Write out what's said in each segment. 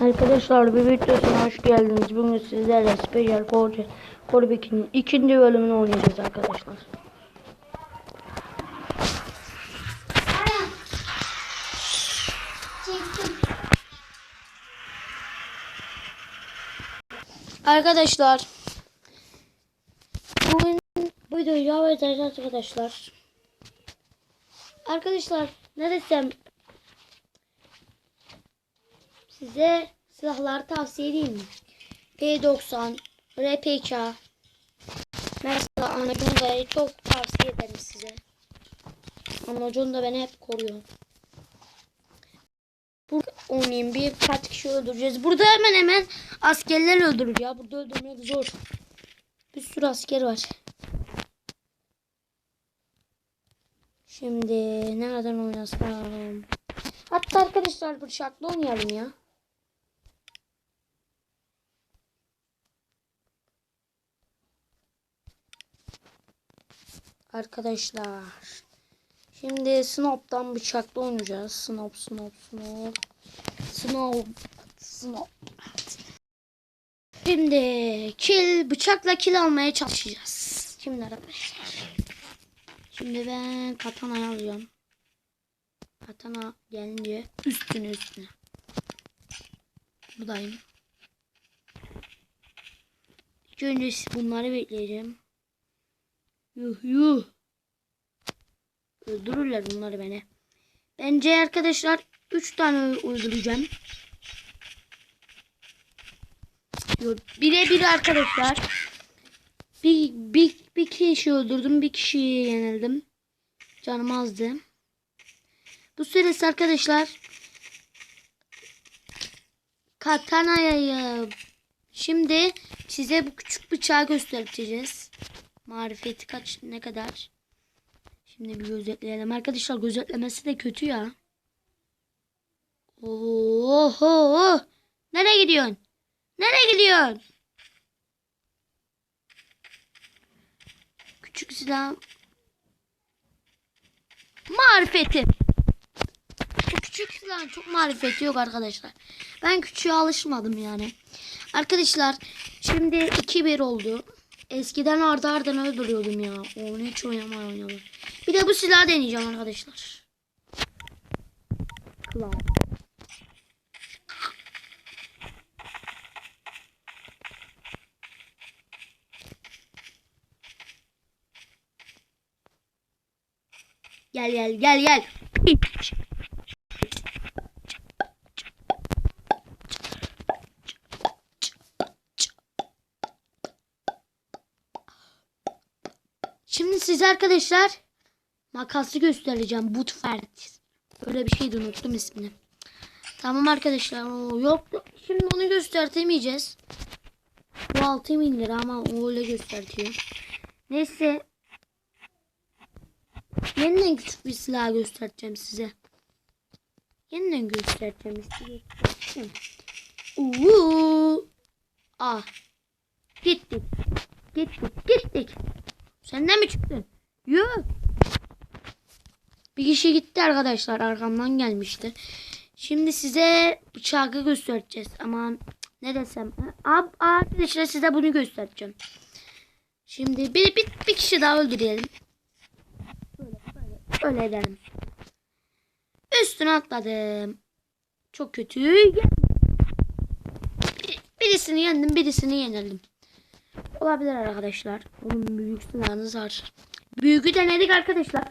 Arkadaşlar bir videosuna hoş geldiniz. Bugün sizlerle Special Force Corbik'in ikinci bölümünü oynayacağız arkadaşlar. Arkadaşlar bugün bu videoyu edeceğiz arkadaşlar. Arkadaşlar ne desem size silahları tavsiye edeyim mi? P90, RPK mesela Anaconda'yı çok tavsiye ederim size. Anaconda beni hep koruyor. Burada oynayayım bir kaç kişi öldüreceğiz. Burada hemen hemen askerler öldürür ya. Burada öldürmek zor. Bir sürü asker var. Şimdi nereden oynasam? Hatta arkadaşlar bıçakla oynayalım ya. Arkadaşlar. Şimdi Snop'tan bıçakla oynayacağız. Snop, Snop, Snop. Snop, Snop. Şimdi kill, bıçakla kill almaya çalışacağız. Şimdi arkadaşlar. Şimdi ben katana alıyorum. Katana gelince üstüne üstüne. Buradayım. İlk önce bunları bekleyeceğim. Yuh yuh. Öldürürler bunları beni. Bence arkadaşlar 3 tane öldüreceğim. Yok, bire bir arkadaşlar. Bir, bir, bir kişi öldürdüm. Bir kişiyi yenildim. Canım azdı. Bu süresi arkadaşlar katanayı şimdi size bu küçük bıçağı göstereceğiz. Marifeti kaç ne kadar? Şimdi bir gözetleyelim. Arkadaşlar gözetlemesi de kötü ya. Oho! Nereye gidiyorsun? Nereye gidiyorsun? Küçük silah. Marifeti. Bu küçük silahın çok marifeti yok arkadaşlar. Ben küçüğe alışmadım yani. Arkadaşlar şimdi 2-1 oldu. Eskiden ardı ardına öldürüyordum ya. Onu hiç oynamaya oynadım. Bir de bu silahı deneyeceğim arkadaşlar. Klan. Gel gel gel gel. Şimdi size arkadaşlar makası göstereceğim. Butfert. Öyle bir şeydi unuttum ismini. Tamam arkadaşlar. Oo, yok şimdi onu göstertemeyeceğiz. Bu 6 bin lira ama o öyle gösteriyor. Neyse. Yeniden küçük bir silah göstereceğim size. Yeniden göstereceğim size. Uuu. Ah. Gittik. Gittik. Gittik. Senden mi çıktın? Yok. Bir kişi gitti arkadaşlar. Arkamdan gelmişti. Şimdi size bıçağı göstereceğiz. Aman ne desem. Ab, arkadaşlar size bunu göstereceğim. Şimdi bir, bir, bir kişi daha öldürelim. Böyle, böyle, böyle edelim. Üstüne atladım. Çok kötü. Birisini yendim, birisini yenildim. Olabilir arkadaşlar. Onun büyük silahınız var. Büyüğü denedik arkadaşlar.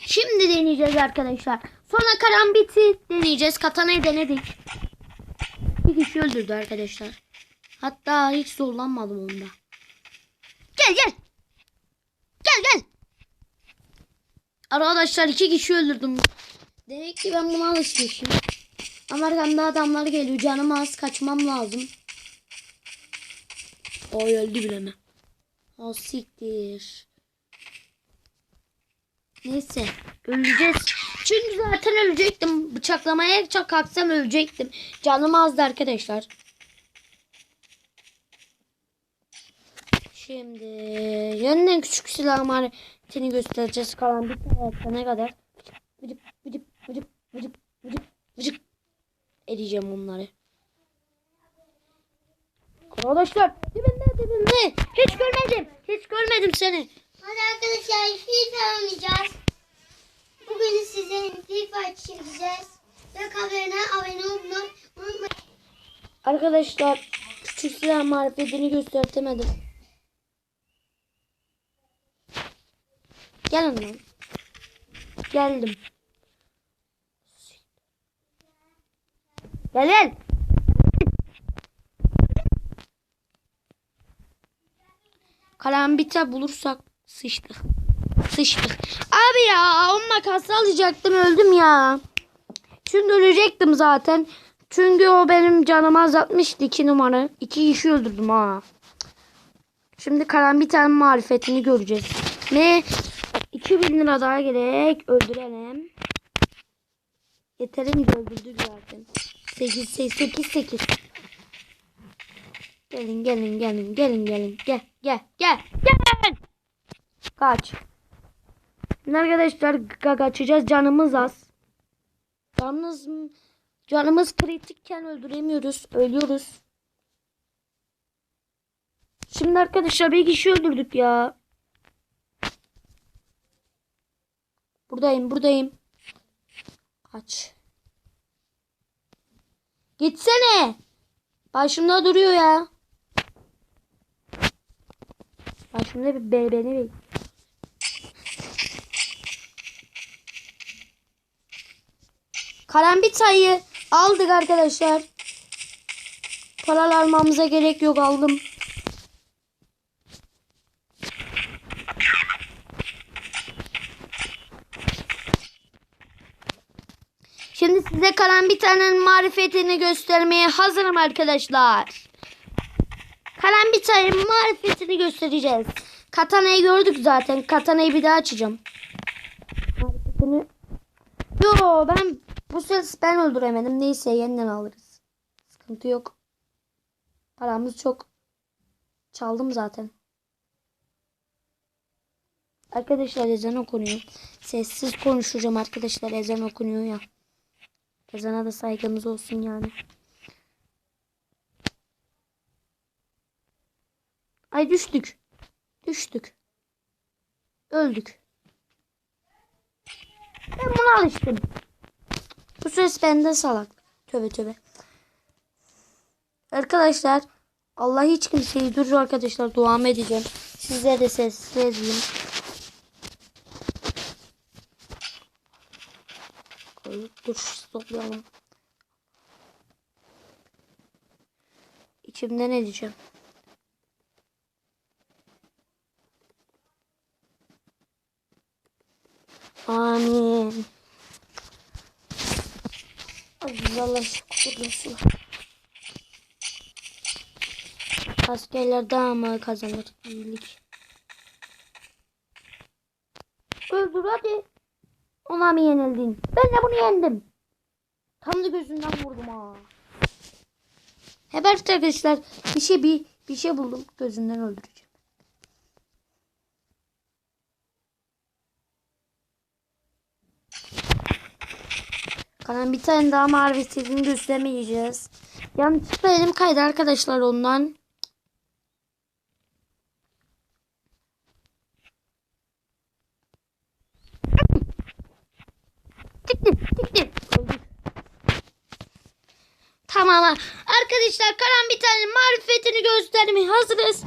Şimdi deneyeceğiz arkadaşlar. Sonra karambiti deneyeceğiz. Katanayı denedik. Bir kişi öldürdü arkadaşlar. Hatta hiç zorlanmadım onda. Gel gel. Gel gel. Arkadaşlar iki kişi öldürdüm. Demek ki ben buna alışmışım. Ama arkamda adamlar geliyor. Canım az. Kaçmam lazım. O öldü bile mi? O siktir. Neyse. Öleceğiz. Çünkü zaten ölecektim. Bıçaklamaya çok kalksam ölecektim. Canım azdı arkadaşlar. Şimdi yeniden küçük silah marifetini göstereceğiz. Kalan bir tane ne kadar. Edeceğim onları. Arkadaşlar dibinde dibinde. Hiç görmedim. Hiç görmedim seni. Hadi arkadaşlar FIFA oynayacağız. Bugün size FIFA çekeceğiz. Ve kamerana abone olmayı unutmayın. Arkadaşlar küçük silah marifetini göstertemedim. Gelin lan. Geldim. Gel gel. Kalambita bulursak sıçtık. Sıçtık. Abi ya o makası alacaktım öldüm ya. Çünkü ölecektim zaten. Çünkü o benim canımı azaltmıştı iki numara. İki kişi öldürdüm ha. Şimdi karambitanın marifetini göreceğiz. Ne? 2000 lira daha gerek. Öldürelim. Yeterince öldürdük zaten. 8 8 8 8. Gelin gelin gelin gelin gelin. Gel gel gel gel. Kaç. Arkadaşlar ka- kaçacağız canımız az. Yalnız canımız kritikken öldüremiyoruz. Ölüyoruz. Şimdi arkadaşlar bir kişi öldürdük ya. Buradayım buradayım. Kaç. Gitsene. Başımda duruyor ya. Başımda bir be beni bekliyor. Karambitayı aldık arkadaşlar. Paralar almamıza gerek yok aldım. Şimdi size Karambita'nın marifetini göstermeye hazırım arkadaşlar. Karambita'nın marifetini göstereceğiz. Katana'yı gördük zaten. Katana'yı bir daha açacağım. Marifetini Yo ben bu ses ben öldüremedim. Neyse yeniden alırız. Sıkıntı yok. Paramız çok. Çaldım zaten. Arkadaşlar ezan okunuyor. Sessiz konuşacağım arkadaşlar ezan okunuyor ya. Ezana da saygımız olsun yani. Ay düştük. Düştük. Öldük. Ben buna alıştım. Bu ses bende salak. Tövbe tövbe. Arkadaşlar Allah hiç kimseyi durur arkadaşlar duamı edeceğim. Sizlere de sessiz edeyim. koyup dur toplayalım. İçimde ne diyeceğim? Amin. Allah'a şükür Askerler daha mı kazanır iyilik? Öldür hadi. Ona mı yenildin? Ben de bunu yendim. Tam da gözünden vurdum ha. Hep arkadaşlar bir şey bir bir şey buldum gözünden öldüreceğim. Kalan bir tane daha mavi setini göstermeyeceğiz. Yanlışlıkla elim kaydı arkadaşlar ondan. Tamam arkadaşlar Karambit tane marifetini göstermeye hazırız.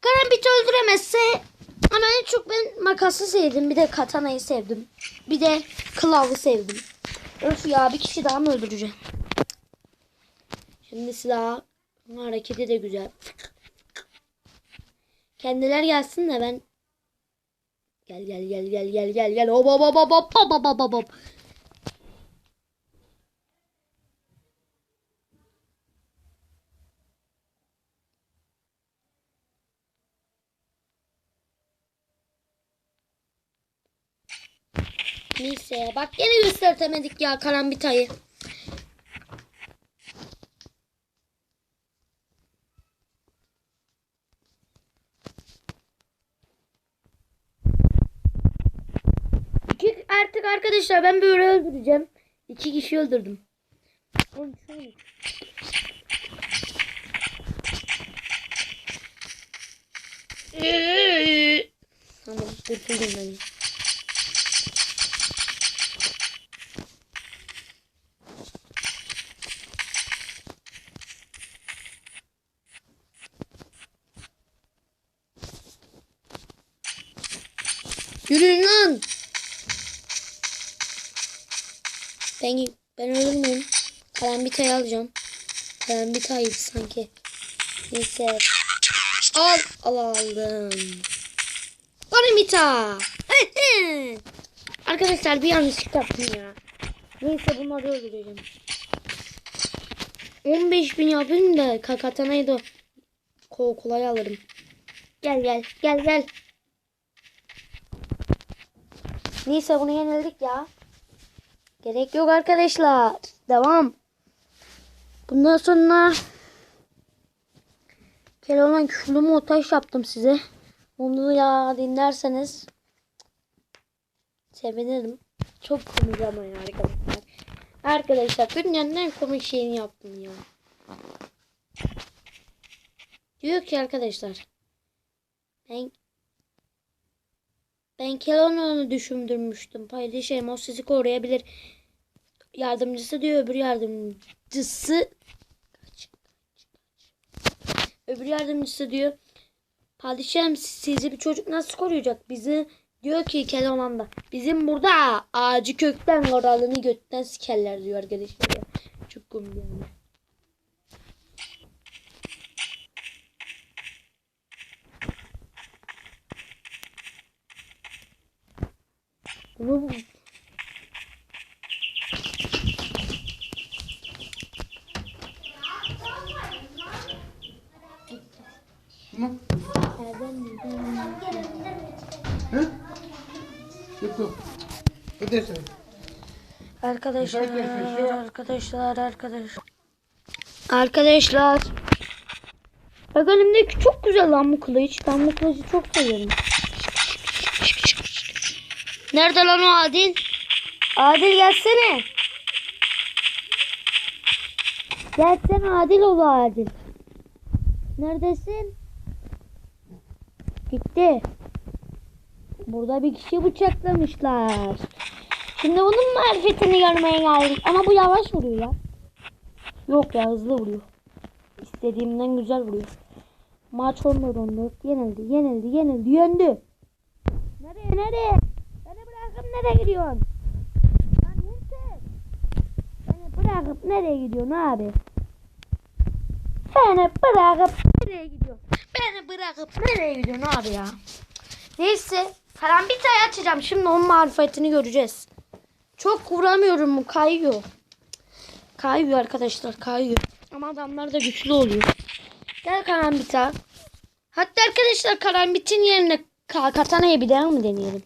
Karambit öldüremezse ama en çok ben makası sevdim. Bir de katanayı sevdim. Bir de kılavı sevdim. Öf ya bir kişi daha mı öldüreceğim? Şimdi silah hareketi de güzel. Kendiler gelsin de ben Gel gel gel gel gel gel gel. Hop hop hop hop hop hop hop hop Neyse bak gene göstertemedik ya karambitayı. İki, artık arkadaşlar ben böyle öldüreceğim. İki kişi öldürdüm. Oğlum. Ee? Tamam kurtuldum ben. Ben, ben ölür müyüm? Karambitayı alacağım. Karambitayı sanki. Neyse. Al. Al aldım. Karambita. Arkadaşlar bir yanlışlık yaptım ya. Neyse bunları öldüreceğim. 15 bin yapayım da kakatanayı da kol kolay alırım. Gel gel gel gel. Neyse bunu yenildik ya. Gerek yok arkadaşlar. Devam. Bundan sonra Keloğlan küfürlü montaj yaptım size. Onu ya dinlerseniz sevinirim. Çok komik ama ya arkadaşlar. Arkadaşlar dünyanın en komik şeyini yaptım ya. Diyor ki arkadaşlar. Ben ben Keloğlan'ı düşündürmüştüm. Paylaşayım o sizi koruyabilir. Yardımcısı diyor öbür yardımcısı. Öbür yardımcısı diyor Padişahım sizi bir çocuk nasıl koruyacak? Bizi diyor ki Keloğlan da bizim burada ağacı kökten oralını götten sikerler diyor arkadaşlar. Çok komik yani. Bunu Tamam. He? Ödersin. Arkadaşlar, arkadaşlar, arkadaşlar. Arkadaşlar. Bak elimdeki çok güzel lan bu kılıç. Ben bu kılıcı çok seviyorum. Nerede lan o Adil? Adil gelsene. Gelsene Adil ol Adil. Neredesin? Gitti. Burada bir kişi bıçaklamışlar. Şimdi bunun marifetini görmeye geldik. Ama bu yavaş vuruyor ya. Yok ya hızlı vuruyor. İstediğimden güzel vuruyor. Maç 14-14 yenildi, yenildi, yenildi, yendi. Nereye, nereye? Nereye gidiyorsun? Lan Hüseyin. Beni bırakıp nereye gidiyorsun abi? Beni bırakıp nereye gidiyorsun? Beni bırakıp nereye gidiyorsun abi ya? Neyse. Karambitayı açacağım. Şimdi onun marifetini göreceğiz. Çok vuramıyorum bu kayıyor. Kayıyor arkadaşlar kayıyor. Ama adamlar da güçlü oluyor. Gel karambita. Hatta arkadaşlar karambitin yerine ka- katanayı bir daha mı deneyelim?